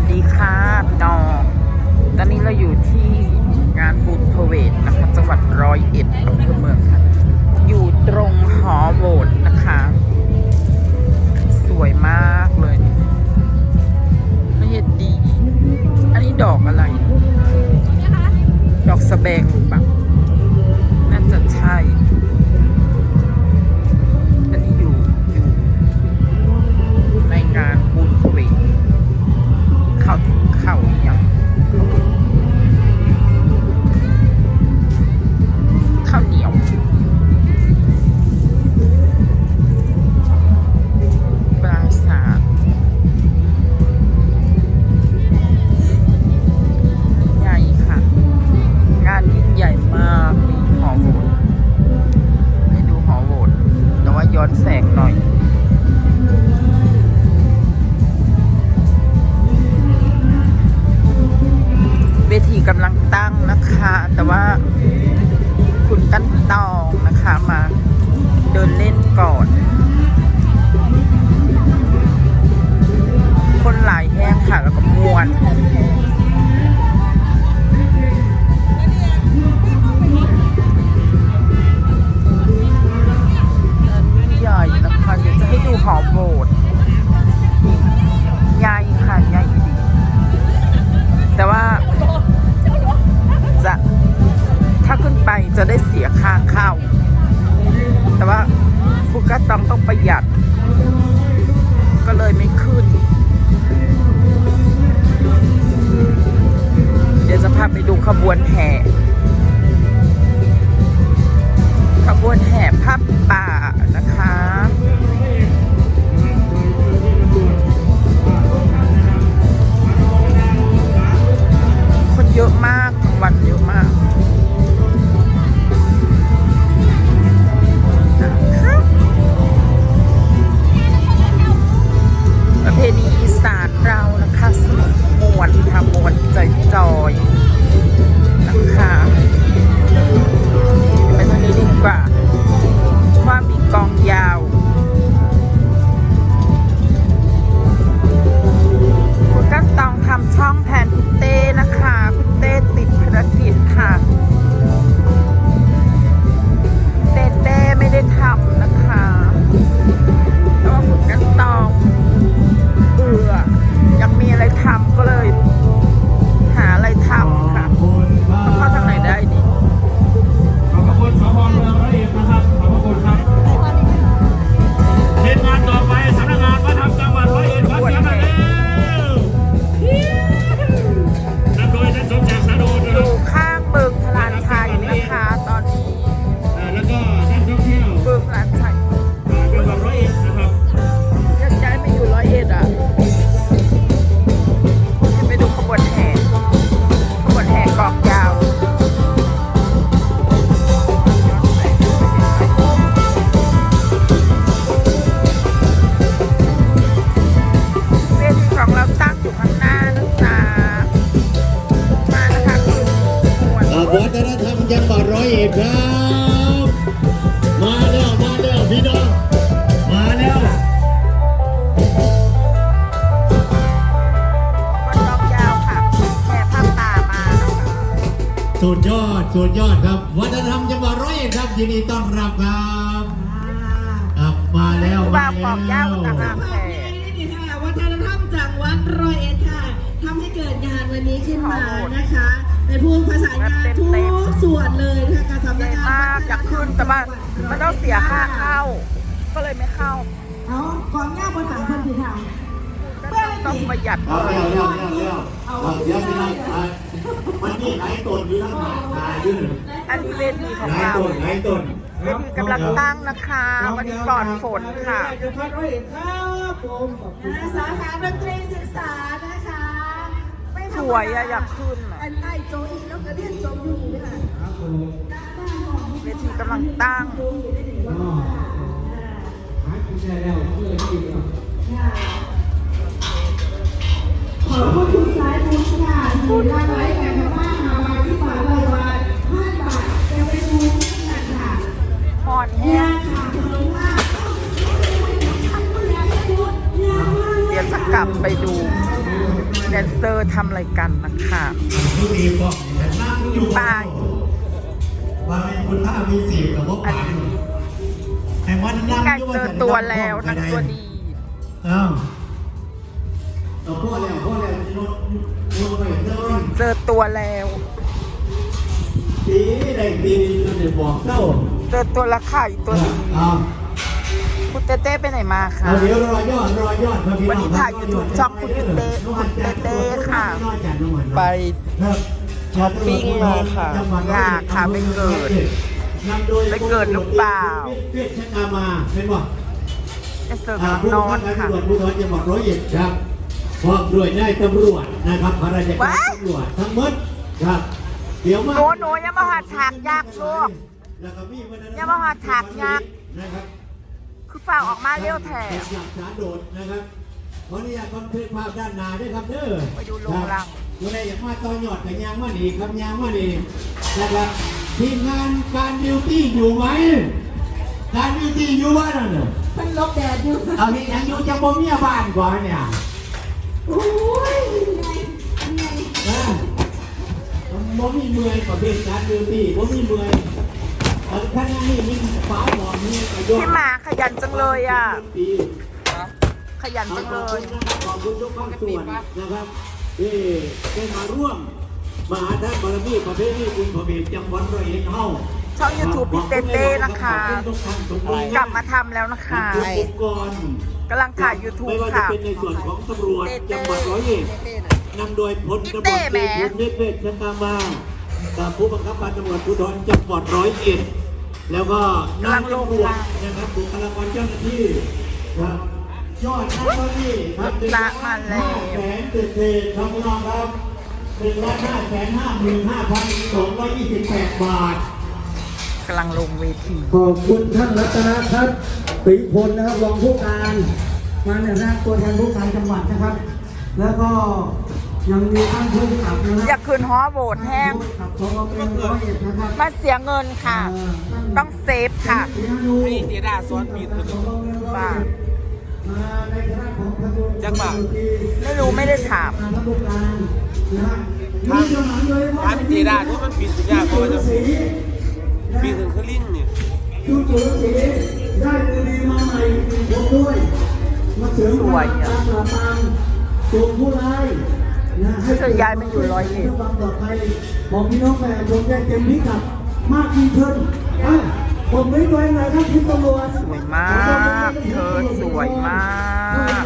วัสดีค่ะพี่น้อง ตอนนี้เราอยู่ที่งานบุญพเวตนะคะ จังหวัดร้อยเอ็ดอำเภอเมืองค่ะ อยู่ตรงหอโบสถ์นะคะ สวยมากเลย ตั้งนะคะ แต่ว่าคุณกั้นตองนะคะมาเดินเล่นก่อน คนหลายแห้งค่ะแล้วก็มวน ต้องต้องประหยัด ก็เลยไม่ขึ้น เดี๋ยวจะพาไปดูขบวนแห่ขบวนแห่ภาพป่านะคะ ๆนะคะ ร้อยเอ็ดครับ มาแล้วมาแล้วพี่น้อง มาแล้วขบวนกองยาวค่ะแห่ผ้าป่ามานะคะสุดยอด สุดยอดครับ วัฒนธรรมจังหวัดร้อยเอ็ดครับยินดีต้อนรับครับครับมาแล้วผู้มาบ่าวกแล้องยาวต่างหากประแห่เพณีค่ะวัฒนธรรมจังหวัดร้อยเอ็ดค่ะทำให้เกิดงานวันนี้ขึ้นมานะคะ เป็นผู้ประสานงานทุกส่วนเลยนะคะกับสำนักงานมากอยากขึ้นแต่ว่ามันต้องเสียค่าเข้า ก็เลยไม่เข้าเอากองง่าบนถังเพื่อนสิค่ะก็ต้องประหยัดเอาแล้วแล้วแล้วแล้วเอาเดี๋ยวไปไล่อ่าวันนี้ไหนต้นอยู่ทั้งหาตายยื่นอันนี้เวทีของไหนเราต้นไหนต้นเวทีกำลังตั้งนะคะ วันนี้ปลอดฝนค่ะจังหวัดร้อยเอ็ดครับผมขอบคุณสาขาดนตรีศึกษานะคะ สวยอะอยากขึ้นอะอันไอโจอีแล้วก็เรียนโจอยู่ค่ะเวทีกำลังตั้งขอบคุณคุณสายบุญค่ะหนึ่งล้าไว้แก่ชาวบ้านหามาที่บาทละวันห้าบาทจะไปดูกันค่ะหอนแห้งค่ะขนมมาเดี๋ยวจะกลับไปดู นเซอร์ทำอะไรกันนะคะผู้ดีบอกนั่งอยู่ไปว่าเป็นคุณค่ามีสีกับว่าปังให้มันนั่งการยู่เจอตัวแล้วนักตัวดีเอ้าเอาพ่อแล้วพ่อแล้วรถรถไปเดินเจอตัวแล้วดีได้ดีจนได้บอกเจ้าเจอตัวละค่ะอีกตัวหนึง เอาคุณเต้เต้ไปไหนมาคะเอาเดี๋ยวรอยอดรอยอดมาพี่วันนี้ถ่าย YouTube ช่องคุณเต้คุณเต้เต้ค่ะ ไปช้อปปิ้งมาค่ะ อยากค่ะไปเกิด ไปเกิดหรือเปล่าเวชกามาเป็นบ่แดนเซอร์อ่ากำลังผู้นบัองนคับการค่ะตำรวจภูธรจังหวัดร้อยเอ็ดครับพร้อมด้วยนายตำรวจนะครับข้าราชการว้ายตำรวจทั้งหมดครับเดี๋ยวมาหนูหนูอย่ามาหาฉากยากลูกแล้วก็มีวันนั้นอย่ามาหาฉากยากนะครับ คือฝ่ากออกมาเร็วแถเป็นหลักฐานโดดนะครับขออนุญาตบันทึกภาพด้านหน้าด้วยครับเด้อไปดูโรงรังอยู่ในอย่างมาต่อยอดกับยางมาดีครับยางมาดีนะครับทีมงานการดิวตี้อยู่ไหมการดิวตี้อยู่บ้านนั่นน่ะมันลบแดดอยู่เอาที่ยังอยู่จะบ่มีบ้านก่อนเนี่ยโอ้ยเหนื่อยเหนื่อยนะบ่มีเมื่อยประเภทการดิวตี้บ่มีเมื่อย พี่หมาขยันจังเลยอะปีขยันจังเลยขอบคุณทุกภาคส่วนนะครับที่ได้มาร่วมมหาทานบารมีประเพณีบุญพระเบศจังหวัดร้อยเอ็ดเฮาช่อง YouTube พี่เต้เต้นะคะขอบณทุกท่านทุกหน่วยกลับมาทำแล้วนะคะทุกองค์กรกำลังถ่าย YouTube ไม่ว่าจะค่ะเป็นในส่วนของตำรวจจังหวัดร้อยเอ็ดนำโดยพลตำรวจเต้ตแหมรีภูมิเวชชกามา กับผู้บังคับการตำรวจภูธรจังหวัดร้อยเอ็ดแล้วก็นายตำรวจนะครับบุคลากรเจ้าหน้าที่ครับยอดนักเรียนครับละมาแล้วแสนเศษเศษครับพี่น้องครับหนึ่งล้านห้าแสนห้าหมื่นห้าพันสองร้อยยี่สิบแปดบาทกำลังลงเวทีขอบคุณท่านรัตนทัศน์ปิพลนะครับรองผู้การมาในฐานะตัวแทนผู้การจังหวัดนะครับ แล้วก็ ยังมีท่านผู้กำกับนะคอยารักคืนฮอโบดแห้ง ผู้กำกับสพเมืองร้อยเอ็ดนะครับมาเสียเงินค่ะ ต้องเซฟค่ะให้เดียดาซ้อนปีดบ้ามาในคณะของท่านผู้จังหวะ ไม่รู้ไม่ได้ถาม ท่านผู้การนะฮะมีสนามเลยว่า ถามเจดาว่ามันปิดสัญญาเพราะว่าจะสีปีถึงคือลิงเนี่ยชูจุลสีได้มือดีมาใหม่ผมด้วย มาเสริมสวยอะการปราบปรามตัวผู้ร้าย นะให้เธอย้ายมาอยู่ร้อยเอ็ดพื่ความปลอดภัยของพี่น้องประชาชนได้เต็มพิกัดมากยิ่งขึ้นอะผมไม่ไว้ไหนครับคุณตำรวจสวยมากเธอสวยมาก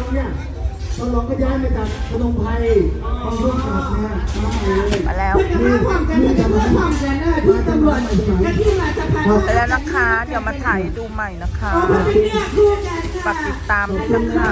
ตำรวจก็ย้ายมาจากพนมไพรกองร่วมกับเนี่ยมาใหม่เลยมาแล้วเพื่อความกันเพื่อความกันนะที่ตำรวจและที่ราชพัฒน์ไปแล้วนะคะ เดี๋ยวมาถ่ายดูใหม่นะคะอ๋อมันเป็นเนี่ยคู่กันค่ะฝากติดตามด้วยนะคะ